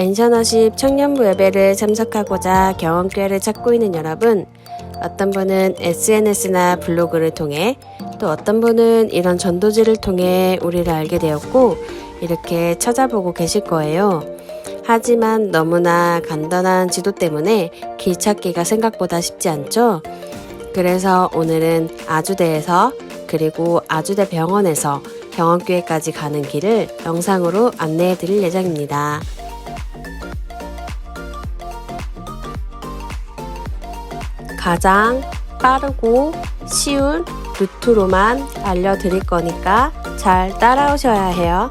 엔셔너십 청년부 예배를 참석하고자 경험교회를 찾고 있는 여러분, 어떤 분은 SNS나 블로그를 통해 또 어떤 분은 이런 전도지를 통해 우리를 알게 되었고 이렇게 찾아보고 계실 거예요. 하지만 너무나 간단한 지도 때문에 길 찾기가 생각보다 쉽지 않죠? 그래서 오늘은 아주대에서 그리고 아주대 병원에서 경험교회까지 가는 길을 영상으로 안내해 드릴 예정입니다. 가장 빠르고 쉬운 루트로만 알려드릴 거니까 잘 따라오셔야 해요.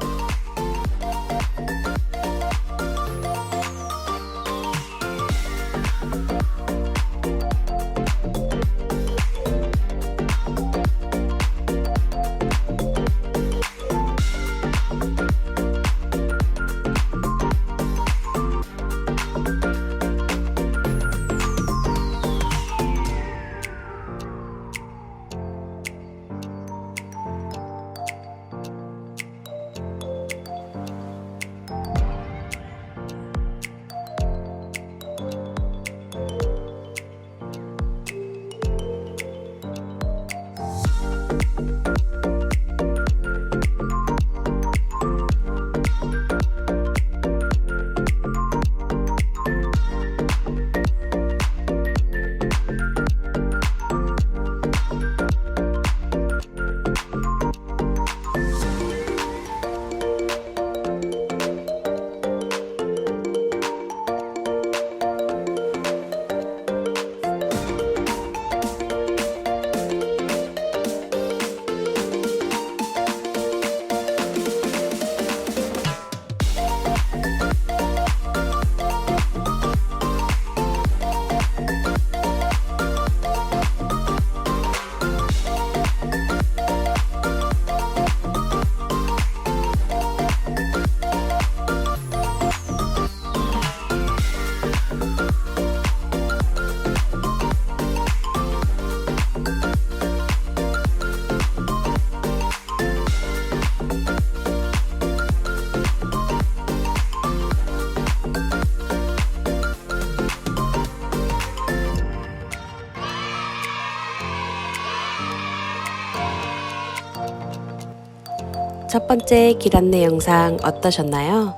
첫 번째 길 안내 영상 어떠셨나요?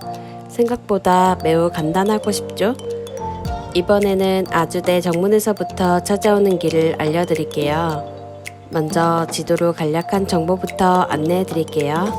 생각보다 매우 간단하고 쉽죠? 이번에는 아주대 정문에서부터 찾아오는 길을 알려드릴게요. 먼저 지도로 간략한 정보부터 안내해 드릴게요.